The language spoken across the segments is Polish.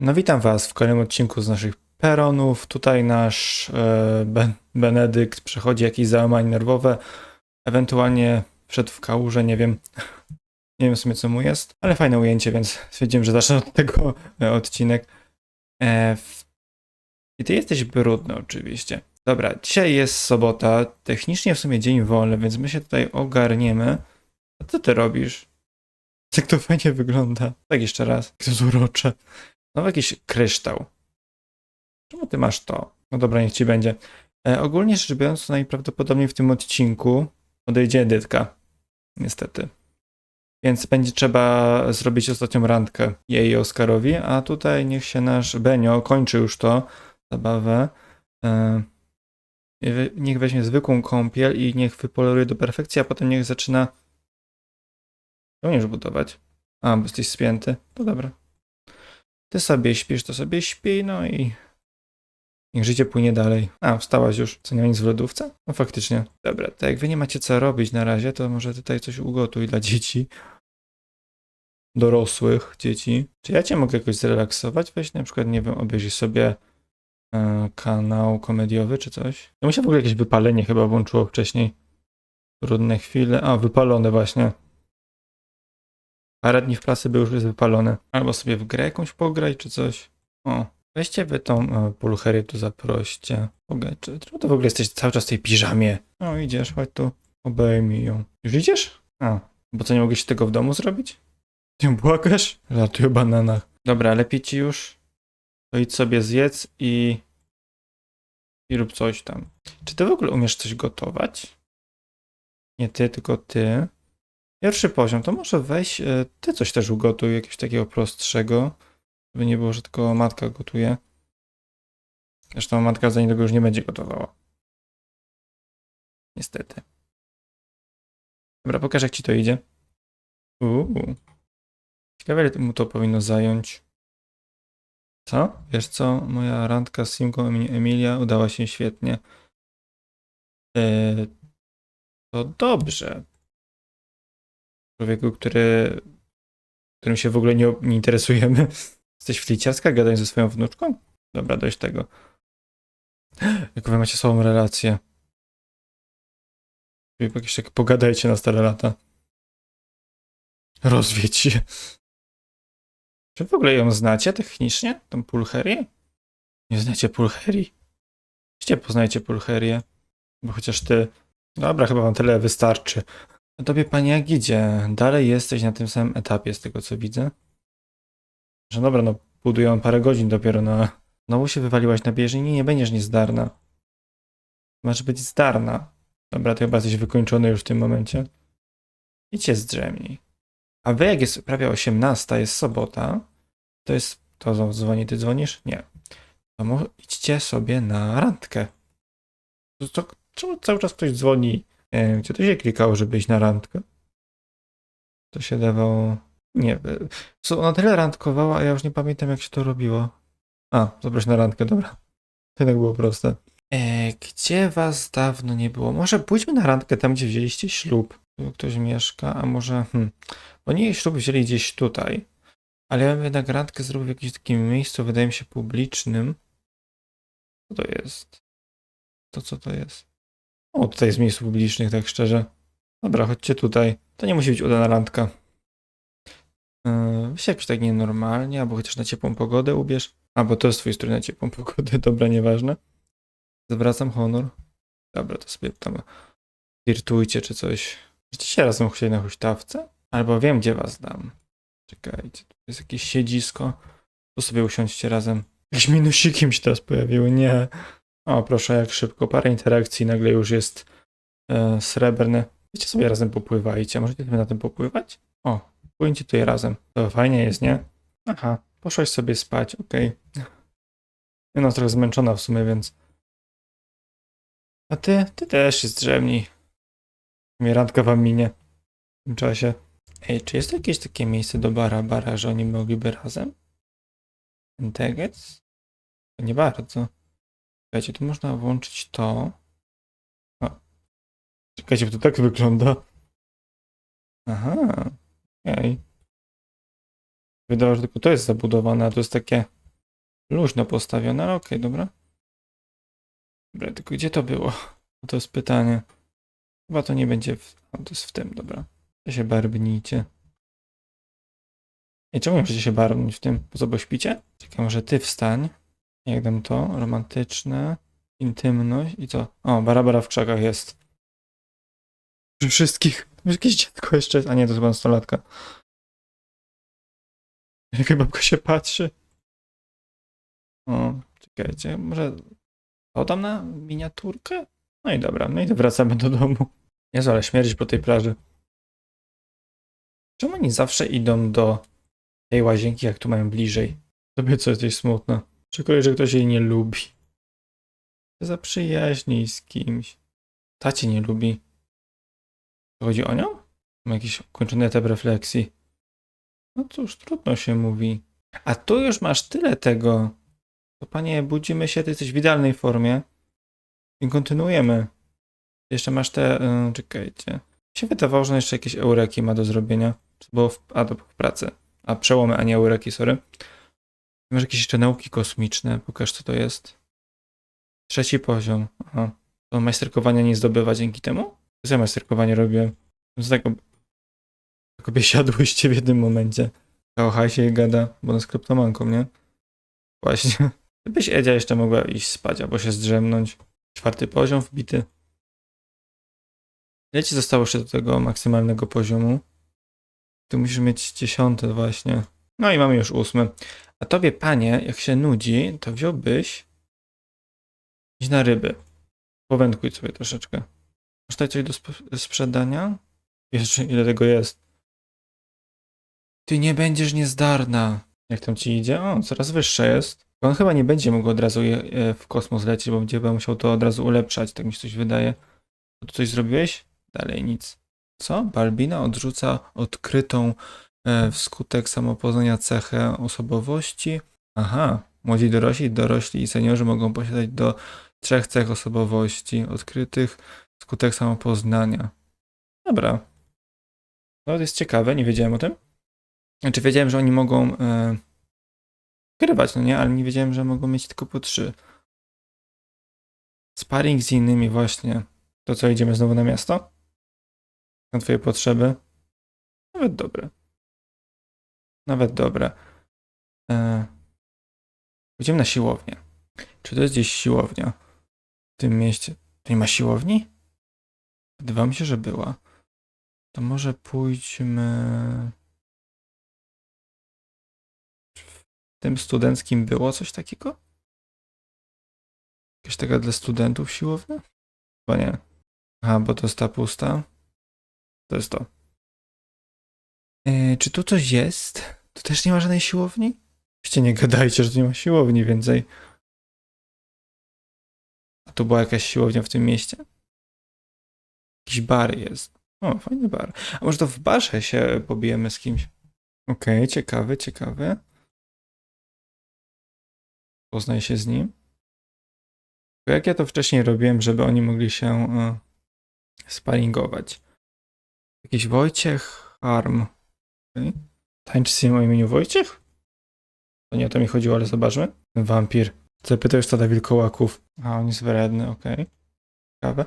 No witam Was w kolejnym odcinku z naszych peronów. Tutaj nasz e, ben, Benedykt przechodzi jakieś załamanie nerwowe, ewentualnie wszedł w kałużę, nie wiem. Nie wiem w sumie co mu jest, ale fajne ujęcie, więc stwierdziłem, że zacznę od tego e, odcinek. E. I ty jesteś brudny oczywiście. Dobra, dzisiaj jest sobota, technicznie w sumie dzień wolny, więc my się tutaj ogarniemy. A co ty robisz? Jak to fajnie wygląda. Tak jeszcze raz. Jak to jest urocze. Znowu jakiś kryształ. Czemu ty masz to? No dobra, niech ci będzie. E, ogólnie rzecz biorąc, najprawdopodobniej w tym odcinku odejdzie Edytka. Niestety. Więc będzie trzeba zrobić ostatnią randkę jej Oskarowi, a tutaj niech się nasz Benio kończy już to, zabawę. E, niech weźmie zwykłą kąpiel i niech wypoleruje do perfekcji, a potem niech zaczyna... Umiesz budować. A, bo jesteś spięty. To dobra. Ty sobie śpisz, to sobie śpi, no i niech życie płynie dalej. A, wstałaś już. Co, nie ma nic w lodówce? No faktycznie. Dobra, to jak wy nie macie co robić na razie, to może tutaj coś ugotuj dla dzieci. Dorosłych dzieci. Czy ja cię mogę jakoś zrelaksować? Weź na przykład, nie wiem, obejrzyj sobie e, kanał komediowy czy coś. No mi się w ogóle jakieś wypalenie chyba włączyło wcześniej. Trudne chwile. A, wypalone właśnie. Parę dni w pracy by już jest wypalone. Albo sobie w grę jakąś pograj, czy coś. O, weźcie wy tą e, pulcherię tu zaproście. Pograj, czy, czemu to w ogóle jesteś cały czas w tej piżamie? No idziesz, chodź tu. Obejmij ją. Już idziesz? A, bo co, nie mogłeś tego w domu zrobić? Nie błagasz? Ratuj o bananach. Dobra, lepiej ci już. To idź sobie zjedz i... I rób coś tam. Czy ty w ogóle umiesz coś gotować? Nie ty, tylko ty. Pierwszy poziom, to może weź, e, ty coś też ugotuj, jakiegoś takiego prostszego, żeby nie było, że tylko matka gotuje. Zresztą matka za niedługo już nie będzie gotowała. Niestety. Dobra, pokaż jak ci to idzie. Uuu. Ciekawe, ile mu to powinno zająć. Co? Wiesz co? Moja randka z Simką Emi- Emilia udała się świetnie. Eee, to dobrze człowieku, który, którym się w ogóle nie, nie interesujemy. Jesteś flicjaska, gadaj ze swoją wnuczką? Dobra, dość tego. Jak wy macie słabą relację. Jakieś tak pogadajcie na stare lata. Rozwiedź się. Czy w ogóle ją znacie technicznie? Tą pulcherię? Nie znacie pulcherii? Gdzie poznajecie pulcherię? Bo chociaż ty... Dobra, chyba wam tyle wystarczy. A tobie, panie, jak idzie? Dalej jesteś na tym samym etapie, z tego co widzę. Że dobra, no buduję parę godzin dopiero na... Znowu się wywaliłaś na bieżni? Nie, będziesz niezdarna. Masz być zdarna. Dobra, to chyba jesteś wykończony już w tym momencie. Idźcie zdrzemnij. A wy, jak jest prawie 18, jest sobota, to jest... To dzwoni, ty dzwonisz? Nie. To idźcie sobie na randkę. To, to, czemu cały czas ktoś dzwoni? Wiem, gdzie to się klikało, żeby iść na randkę? To się dawało... Nie, e, co, ona tyle randkowała, a ja już nie pamiętam, jak się to robiło. A, zabrać na randkę, dobra. To jednak było proste. E, gdzie was dawno nie było? Może pójdźmy na randkę tam, gdzie wzięliście ślub. Tu ktoś mieszka, a może... Hmm. Oni ślub wzięli gdzieś tutaj. Ale ja bym jednak randkę zrobił w jakimś takim miejscu, wydaje mi się, publicznym. Co to jest? To co to jest? O, tutaj jest miejsc publicznych, tak szczerze. Dobra, chodźcie tutaj. To nie musi być udana randka. Yy, weź jakoś tak nienormalnie, albo chociaż na ciepłą pogodę ubierz. A, bo to jest twój strój na ciepłą pogodę, dobra, nieważne. Zwracam honor. Dobra, to sobie tam flirtujcie czy coś. Będziecie razem chcieli na huśtawce? Albo wiem, gdzie was dam. Czekajcie, tu jest jakieś siedzisko. Tu sobie usiądźcie razem. Jakieś minusiki mi się teraz pojawiły, nie. O, proszę, jak szybko. Parę interakcji, nagle już jest e, srebrny. Wiecie sobie razem popływajcie. Możecie sobie na tym popływać? O, płyńcie tutaj razem. To fajnie jest, nie? Aha, poszłaś sobie spać, okej. Okay. No, trochę zmęczona w sumie, więc... A ty? Ty też jest drzemni. Mnie randka wam minie w tym czasie. Ej, czy jest jakieś takie miejsce do bara, bara, że oni mogliby razem? Tegec? Nie bardzo. Czekajcie, tu można włączyć to. O. Czekajcie, bo to tak wygląda. Aha. Okej. Wydawało się, że tylko to jest zabudowane, a to jest takie Luźno postawione, ale okej, dobra. Dobra, tylko gdzie to było? To jest pytanie. Chyba to nie będzie w... O, to jest w tym, dobra. Wy się barbnijcie. I czemu możecie się barbnąć w tym? Po co, bo śpicie? Czekaj, może ty wstań. Jak dam to? Romantyczne. Intymność i co? O, Barabara w krzakach jest. Przy wszystkich. Jakieś dziecko jeszcze jest. A nie, to chyba nastolatka. Jak babka się patrzy. O, czekajcie, może podam na miniaturkę? No i dobra, no i wracamy do domu. Jezu, ale śmierć po tej plaży. Czemu oni zawsze idą do tej łazienki, jak tu mają bliżej? Tobie co jesteś smutna? Czekuję, że ktoś jej nie lubi. Zaprzyjaźnij z kimś. Ta cię nie lubi. To chodzi o nią? Ma jakiś ukończony etap refleksji. No cóż, trudno się mówi. A tu już masz tyle tego. To panie, budzimy się, ty jesteś w idealnej formie. I kontynuujemy. Jeszcze masz te. Yy, czekajcie. Mi się wydawało, że jeszcze jakieś eureki ma do zrobienia. Bo w, a to w pracy. A przełomy, a nie eureki, sorry. Masz jakieś jeszcze nauki kosmiczne. Pokaż, co to jest. Trzeci poziom. Aha. To majsterkowania nie zdobywa dzięki temu? Ja majsterkowanie robiłem? Z tego. Tak obie siadłyście w jednym momencie. O hajsie i gada, bo ona z kryptomanką, nie? Właśnie. Gdybyś Edzia jeszcze mogła iść spać albo się zdrzemnąć. Czwarty poziom wbity. Ile ci zostało jeszcze do tego maksymalnego poziomu? Tu musisz mieć dziesiąty właśnie. No i mamy już ósmy. A tobie, panie, jak się nudzi, to wziąłbyś iść na ryby. Powędkuj sobie troszeczkę. Masz tutaj coś do sp- sprzedania? Jeszcze ile tego jest? Ty nie będziesz niezdarna. Jak tam ci idzie? O, coraz wyższe jest. On chyba nie będzie mógł od razu e, w kosmos lecieć, bo będzie musiał to od razu ulepszać, tak mi się coś wydaje. To coś zrobiłeś? Dalej nic. Co? Balbina odrzuca odkrytą wskutek samopoznania cechę osobowości. Aha, młodzi dorośli, dorośli i seniorzy mogą posiadać do trzech cech osobowości odkrytych wskutek samopoznania. Dobra. No, to jest ciekawe, nie wiedziałem o tym. Znaczy wiedziałem, że oni mogą e, grywać, no nie, ale nie wiedziałem, że mogą mieć tylko po trzy. Sparring z innymi właśnie. To co, idziemy znowu na miasto? Na twoje potrzeby? Nawet dobre. Nawet dobre. E, Idziemy na siłownię. Czy to jest gdzieś siłownia? W tym mieście. Tu nie ma siłowni? Wydawało mi się, że była. To może pójdźmy... W tym studenckim było coś takiego? Jakaś taka dla studentów siłownia? Chyba nie. Aha, bo to jest ta pusta. To jest to. Yy, czy tu coś jest? Tu też nie ma żadnej siłowni? Oczywiście nie gadajcie, że tu nie ma siłowni więcej. A tu była jakaś siłownia w tym mieście? Jakiś bar jest. O, fajny bar. A może to w barze się pobijemy z kimś? Okej, ciekawy, ciekawy. Poznaj się z nim. Bo jak ja to wcześniej robiłem, żeby oni mogli się e, sparingować. Jakiś Wojciech Harm. Okay. Tańczy o imieniu Wojciech? To nie o to mi chodziło, ale zobaczmy. Wampir. Zapytaj stada wilkołaków. A, on jest wredny, okej. Ciekawe.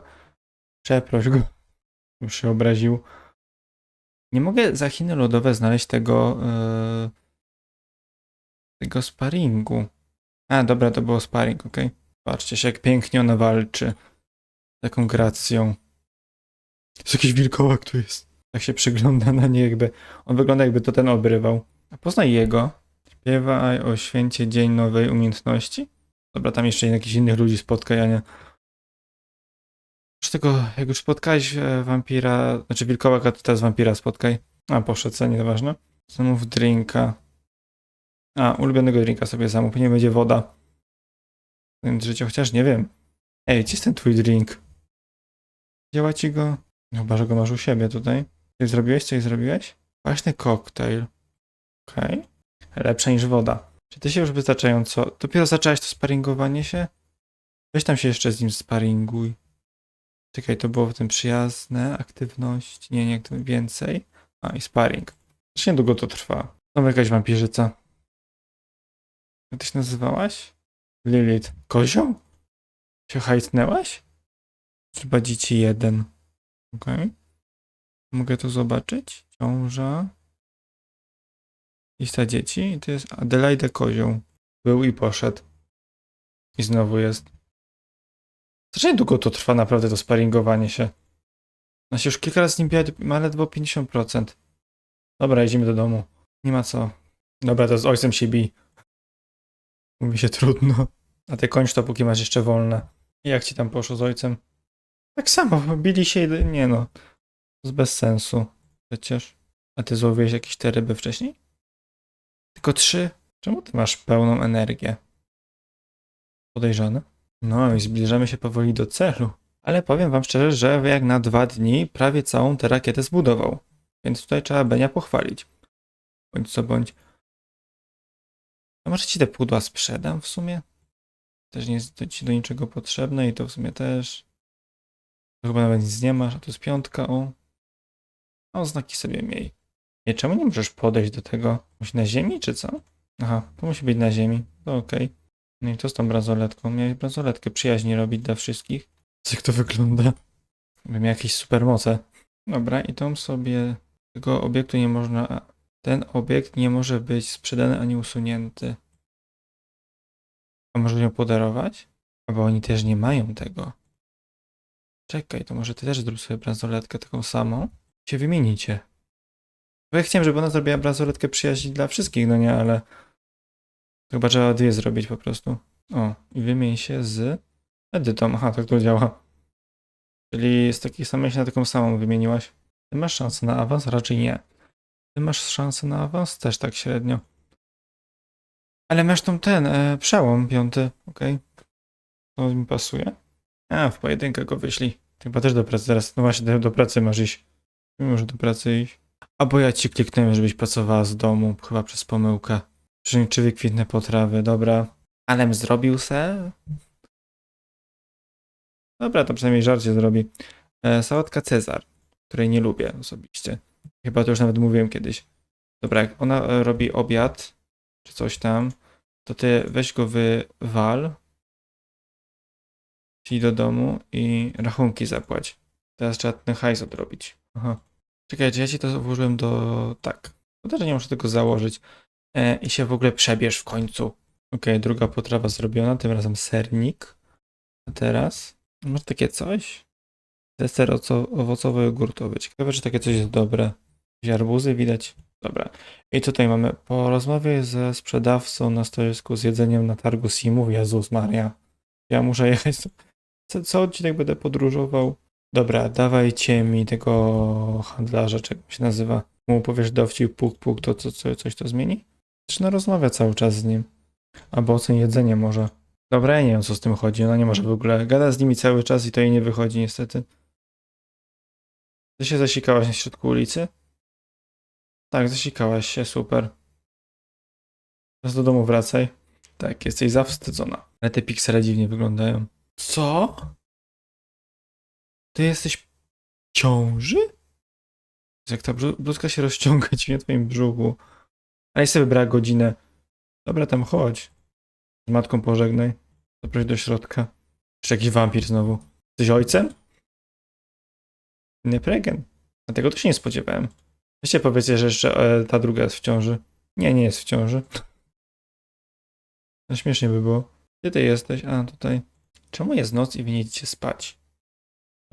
Przeproś go. Już się obraził. Nie mogę za Chiny lodowe znaleźć tego e, tego sparingu. A, dobra, to było sparing, okej. Patrzcie się, jak pięknie ona walczy. Taką gracją. Jest jakiś wilkołak tu jest. Tak się przygląda na nie jakby. On wygląda jakby to ten obrywał. A poznaj jego. Śpiewaj o święcie Dzień Nowej Umiejętności. Dobra, tam jeszcze jakichś innych ludzi spotkaj, a nie. Już tego, jak już spotkałeś e, wampira, znaczy wilkołaka, to teraz wampira spotkaj. A, poszedł, co nieważne. Zamów drinka. A, ulubionego drinka sobie zamów, nie będzie woda. Więc życie, chociaż nie wiem. Ej, gdzie jest ten twój drink? Działa ci go? No, Chyba, że go masz u siebie tutaj. Coś zrobiłeś? Coś zrobiłeś? Kwaśny koktajl. Okej. Lepsza niż woda. Czy ty się już wystarczająco... Dopiero zaczęłaś to sparingowanie się? Weź tam się jeszcze z nim sparinguj. Czekaj, to było w tym przyjazne, aktywność, nie, nie, więcej. A, i sparring. Znaczy niedługo to trwa. Znowu jakaś wampirzyca. Jak ty się nazywałaś? Lilith. Kozioł? Się hajtnęłaś? Trzeba dzieci jeden. Okej. Mogę to zobaczyć? Ciąża. Lista dzieci. I to jest Adelaide Kozioł. Był i poszedł. I znowu jest. Strasznie długo to trwa naprawdę to sparingowanie się. No się już kilka razy z nim biegać, ma ledwo 50%. Dobra, jedziemy do domu. Nie ma co. Dobra, to z ojcem się bij. Mówi się trudno. A ty kończ to, póki masz jeszcze wolne. Jak ci tam poszło z ojcem? Tak samo, bili się. Nie no. To jest bez sensu. Przecież. A ty złowiłeś jakieś te ryby wcześniej? Tylko trzy? Czemu ty masz pełną energię? Podejrzane. No i zbliżamy się powoli do celu. Ale powiem wam szczerze, że jak na dwa dni prawie całą tę rakietę zbudował. Więc tutaj trzeba Benia pochwalić. Bądź co bądź. A może ci te pudła sprzedam w sumie? Też nie jest ci do niczego potrzebne i to w sumie też. To chyba nawet nic nie masz, a tu jest piątka, o. A oznaki sobie miej. Nie, czemu nie możesz podejść do tego? Musi na ziemi, czy co? Aha, to musi być na ziemi. To okej. No i co z tą bransoletką? Miałeś bransoletkę przyjaźni robić dla wszystkich. Jak to wygląda? Bym miał jakieś supermoce. Dobra, i tą sobie... Tego obiektu nie można... Ten obiekt nie może być sprzedany ani usunięty. A może ją podarować? Albo oni też nie mają tego. Czekaj, to może ty też zrób sobie bransoletkę taką samą? Się wymienicie. Bo ja chciałem, żeby ona zrobiła bransoletkę przyjaźni dla wszystkich, no nie, ale... Chyba trzeba dwie zrobić po prostu. O, i wymień się z Edytą. Aha, tak to działa. Czyli z takiej samej się na taką samą wymieniłaś. Ty masz szansę na awans? Raczej nie. Ty masz szansę na awans? Też tak średnio. Ale masz tam ten, e, przełom piąty, okej. To mi pasuje. A, w pojedynkę go wyślij. Chyba też do pracy teraz. No właśnie, do, do pracy masz iść. Może do pracy iść. Albo ja ci kliknąłem, żebyś pracowała z domu, chyba przez pomyłkę. Czy, czy wykwitne potrawy, dobra. Alem zrobił se? Dobra, to przynajmniej żarcie zrobi. E, sałatka Cezar, której nie lubię osobiście. Chyba to już nawet mówiłem kiedyś. Dobra, jak ona e, robi obiad, czy coś tam, to ty weź go wywal, czyli do domu i rachunki zapłać. Teraz trzeba ten hajs odrobić. Aha. Czekaj, ja ci to włożyłem do... Tak. To też nie muszę tego założyć. E, I się w ogóle przebierz w końcu. Okej, druga potrawa zrobiona, tym razem sernik. A teraz może takie coś? Deser oco- owocowo-jogurtowy. Ciekawe, czy takie coś jest dobre. Arbuzy widać? Dobra. I tutaj mamy po rozmowie ze sprzedawcą na stoisku z jedzeniem na targu Simów. Jezus Maria. Ja muszę jechać. Co, co odcinek będę podróżował? Dobra, dawajcie mi tego handlarza, czego się nazywa. Mu powiesz dowcip, puk, puk, to co, co, coś to zmieni? Czy no rozmawia cały czas z nim? Albo ocen jedzenie może. Dobra, ja nie wiem co z tym chodzi. Ona nie może w ogóle. Gada z nimi cały czas i to jej nie wychodzi niestety. Ty się zasikałaś na środku ulicy? Tak, zasikałaś się, super. Teraz do domu wracaj. Tak, jesteś zawstydzona. Ale te piksele dziwnie wyglądają. Co? Ty jesteś w ciąży? Jak ta bluzka się rozciąga ci na twoim brzuchu. Ale sobie wybrała godzinę. Dobra, tam chodź. Z matką pożegnaj. Zaproś do środka. Jeszcze jakiś wampir znowu. Jesteś ojcem? Nie pregen. A tego to się nie spodziewałem. Weźcie powiedzcie, że jeszcze e, ta druga jest w ciąży. Nie, nie jest w ciąży. No śmiesznie by było. Gdzie ty jesteś? A, tutaj. Czemu jest noc i wy nie idziecie spać?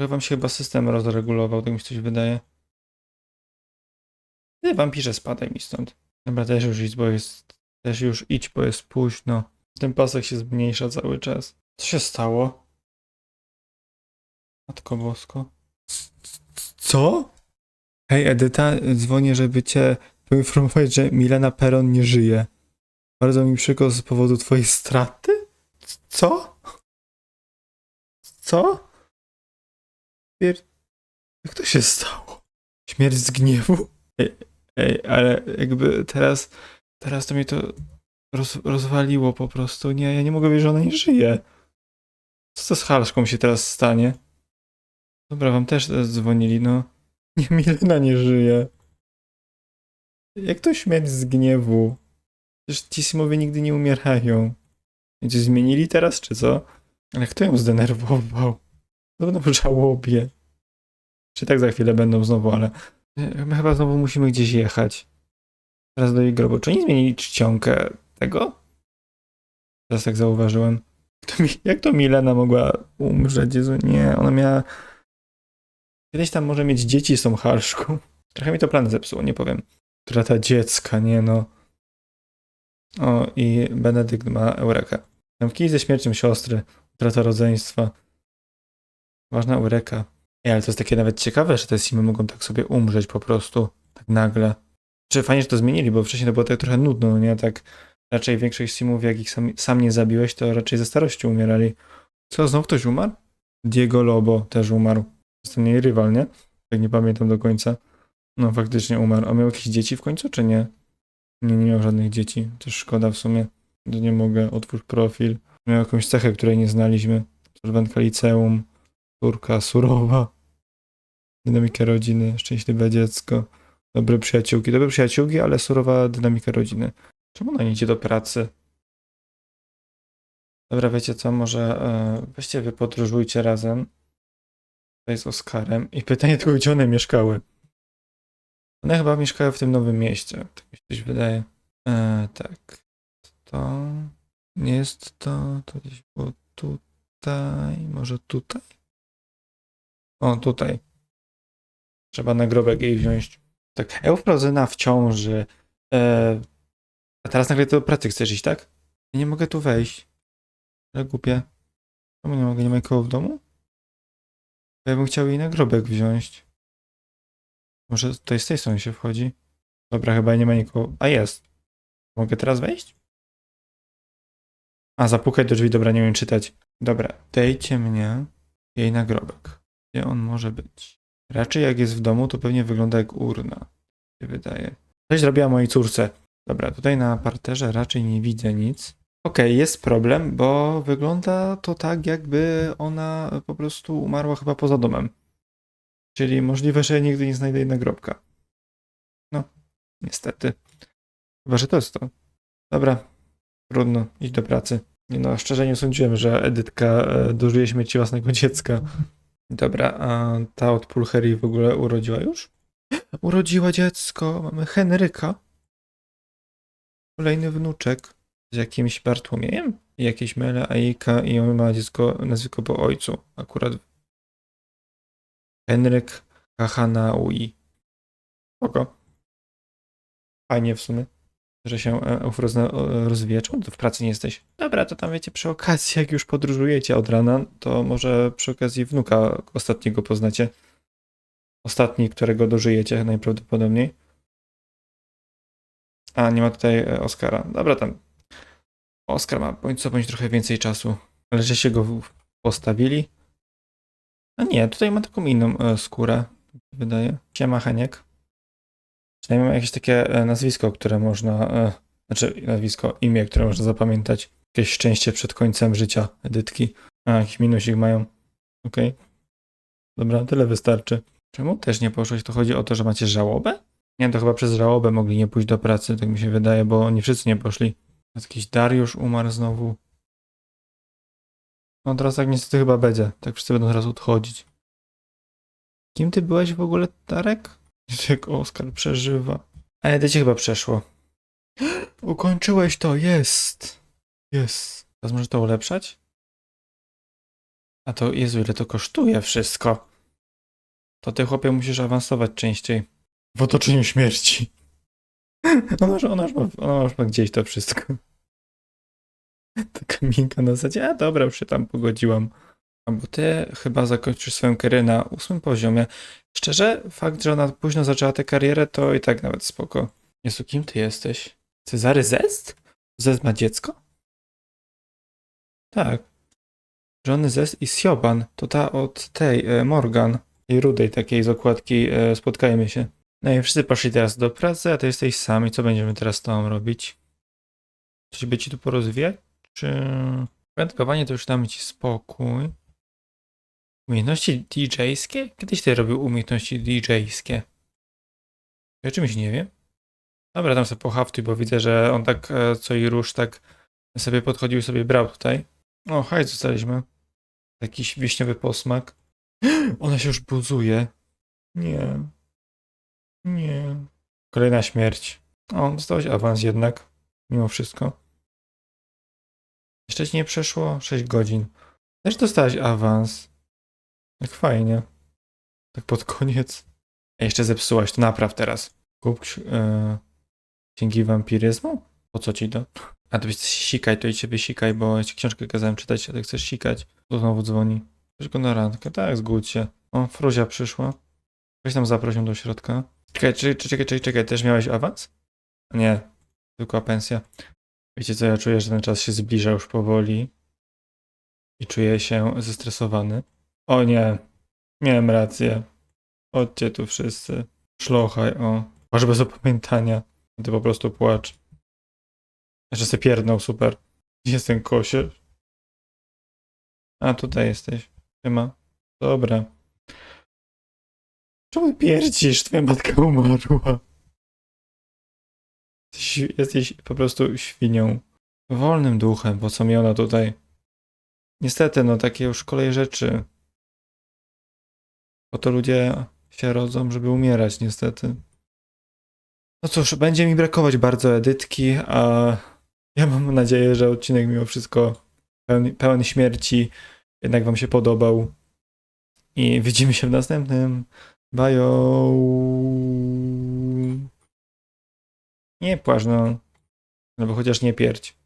Trochę wam się chyba system rozregulował, tak mi się coś wydaje. Ty, wampirze, spadaj mi stąd. Dobra, też już idź, bo jest... Też już idź, bo jest późno. Ten pasek się zmniejsza cały czas. Co się stało? Matko bosko. Co? Hej, Edyta, dzwonię, żeby cię poinformować, że Milena Peron nie żyje. Bardzo mi przykro z powodu twojej straty? Co? Co? Jak to się stało? Śmierć z gniewu? Ej, ej, ale jakby teraz, teraz to mnie to roz, rozwaliło po prostu. Nie, ja nie mogę wierzyć, że ona nie żyje. Co to z Halszką się teraz stanie? Dobra, wam też dzwonili, no. Nie, Milena nie żyje. Jak to śmierć z gniewu? Przecież ci Simowie nigdy nie umierają. Coś zmienili teraz, czy co? Ale kto ją zdenerwował? Będą w żałobie. Czy tak za chwilę będą znowu, ale e, my chyba znowu musimy gdzieś jechać. Teraz do jej grobu. Czy oni zmienili czcionkę tego? Teraz tak zauważyłem. To, Mi- jak to Milena mogła umrzeć? Jezu, nie, ona miała... Kiedyś tam może mieć dzieci z tą halszką. Trochę mi to plan zepsuło, nie powiem. Utrata dziecka, nie no. O, i Benedykt ma Eurekę. Tam kij ze śmiercią siostry, utrata rodzeństwa. Ważna Eureka. Ej, ale to jest takie nawet ciekawe, że te simy mogą tak sobie umrzeć po prostu, tak nagle. Czy fajnie, że to zmienili, bo wcześniej to było tak trochę nudno, no nie? Tak raczej większość simów, jak ich sam, sam nie zabiłeś, to raczej ze starości umierali. Co, znowu ktoś umarł? Diego Lobo też umarł. Jest to nie rywal, nie? Tak nie pamiętam do końca. No, faktycznie umarł. A miał jakieś dzieci w końcu, czy nie? Nie, nie miał żadnych dzieci. Też szkoda w sumie. Nie mogę. Otwórz profil. Miał jakąś cechę, której nie znaliśmy. Absolwentka liceum. Córka surowa. Dynamika rodziny. Szczęśliwe dziecko. Dobre przyjaciółki. Dobre przyjaciółki, ale surowa dynamika rodziny. Czemu ona nie idzie do pracy? Dobra, wiecie co? Może e, weźcie wy podróżujcie razem. Tutaj z Oskarem. I pytanie tylko, gdzie one mieszkały. One chyba mieszkają w tym nowym mieście. Tak mi się coś wydaje. E, tak. To nie jest to. To gdzieś było tutaj. Może tutaj? O, tutaj. Trzeba nagrobek jej wziąć. Tak. Eufrozyna w ciąży. E, a teraz nagle do pracy chcesz iść, tak? Ja nie mogę tu wejść. Ale głupie. Czemu nie mogę? Nie ma nikogo w domu? Ja bym chciał jej nagrobek wziąć. Może tutaj z tej strony się wchodzi? Dobra, chyba nie ma nikogo. A jest. Mogę teraz wejść? A, zapukaj do drzwi, dobra, nie wiem czytać. Dobra, dejcie mnie jej nagrobek. Gdzie on może być? Raczej jak jest w domu, to pewnie wygląda jak urna. Się wydaje. Coś zrobiła mojej córce. Dobra, tutaj na parterze raczej nie widzę nic. Okej, jest problem, bo wygląda to tak, jakby ona po prostu umarła chyba poza domem. Czyli możliwe, że nigdy nie znajdę jej nagrobka. No, niestety. Chyba, że to jest to. Dobra, trudno, idź do pracy. No, szczerze nie sądziłem, że Edytka e, dożyje śmierci własnego dziecka. Dobra, a ta od Pulcherii w ogóle urodziła już? Urodziła dziecko, mamy Henryka. Kolejny wnuczek z jakimś Bartłomiejem? I jakieś Mele, Aika i on ma dziecko, nazwisko po ojcu. Akurat Henryk Kahanaui. Spoko. Fajnie w sumie, że się e, Eufrozna e, rozwija. Czemu w pracy nie jesteś? Dobra, to tam wiecie, przy okazji, jak już podróżujecie od rana, to może przy okazji wnuka ostatniego poznacie. Ostatni, którego dożyjecie najprawdopodobniej. A, nie ma tutaj e, Oskara. Dobra, tam. Oskar ma bądź co bądź trochę więcej czasu. Ale że się go postawili. A nie, tutaj ma taką inną e, skórę, wydaje. Siema Heniek. Przynajmniej ma jakieś takie e, nazwisko, które można, e, znaczy nazwisko, imię, które można zapamiętać. Jakieś szczęście przed końcem życia Edytki. A, jakiś minusik mają. Okej. Dobra, tyle wystarczy. Czemu też nie poszłeś? To chodzi o to, że macie żałobę? Nie, to chyba przez żałobę mogli nie pójść do pracy, tak mi się wydaje, bo nie wszyscy nie poszli. Jakiś Dariusz umarł znowu. No teraz tak niestety chyba będzie. Tak wszyscy będą teraz odchodzić. Kim ty byłeś w ogóle, Darek? Jak Oskar przeżywa. A Edycie chyba przeszło. Ukończyłeś to, jest. Jest. Teraz może to ulepszać? A to, Jezu, ile to kosztuje wszystko. To ty, chłopie, musisz awansować częściej. W otoczeniu śmierci. Ona ona już, ma, ona już ma gdzieś to wszystko. Taka minka na zasadzie, a dobra, już się tam pogodziłam. A bo ty chyba zakończysz swoją karierę na ósmym poziomie. Szczerze, fakt, że ona późno zaczęła tę karierę, to i tak nawet spoko. Jezu, kim ty jesteś? Cezary Zest? Zest ma dziecko? Tak. Johnny Zest i Sioban. To ta od tej, e, Morgan. I rudej takiej z okładki e, Spotkajmy się. No i wszyscy poszli teraz do pracy, a ty jesteś sam. I co będziemy teraz z tobą robić? Coś by ci tu porozwijać? Czy... Wędkowanie to już damy ci spokój. Umiejętności DJ-skie? Kiedyś ty robił umiejętności DJ-skie. Ja czymś nie wiem. Dobra, tam sobie pohaftuj, bo widzę, że on tak e, co i rusz tak sobie podchodził i sobie brał tutaj. O, haj, zostaliśmy. Jakiś wiśniowy posmak. Ona się już buzuje. Nie. Nie. Kolejna śmierć. O, dostałeś awans jednak. Mimo wszystko. Jeszcze ci nie przeszło 6 godzin. Też dostałeś awans. Jak fajnie. Tak pod koniec. A jeszcze zepsułaś, to napraw teraz. Kup e, księgi wampiryzmu? Po co ci to? A ty sikaj, to idź się wysikaj, bo ja ci książkę kazałem czytać, a ty chcesz sikać. To znowu dzwoni. Chcesz go na randkę? Tak, zgódź się. O, Fruzia przyszła. Weź tam zaproś ją do środka. Czekaj, czekaj, czekaj, czekaj, czekaj. Też miałeś awans? Nie, tylko pensja. Wiecie co, ja czuję, że ten czas się zbliża już powoli. I czuję się zestresowany. O nie, miałem rację. Chodźcie tu wszyscy. Szlochaj, o. Masz bez opamiętania. Ty po prostu płacz. Jeszcze se pierdnął, super. Gdzie jest ten kosie? A, tutaj jesteś. Siema. Dobra. Czemu pierdzisz? Twoja matka umarła. Jesteś, jesteś po prostu świnią. Wolnym duchem, po co mi ona tutaj? Niestety, no takie już kolej rzeczy. Po to ludzie się rodzą, żeby umierać, niestety. No cóż, będzie mi brakować bardzo edytki, a ja mam nadzieję, że odcinek mimo wszystko pełen, pełen śmierci jednak wam się podobał. I widzimy się w następnym. Bajo. Nie płacz, no. Albo chociaż nie pierdź.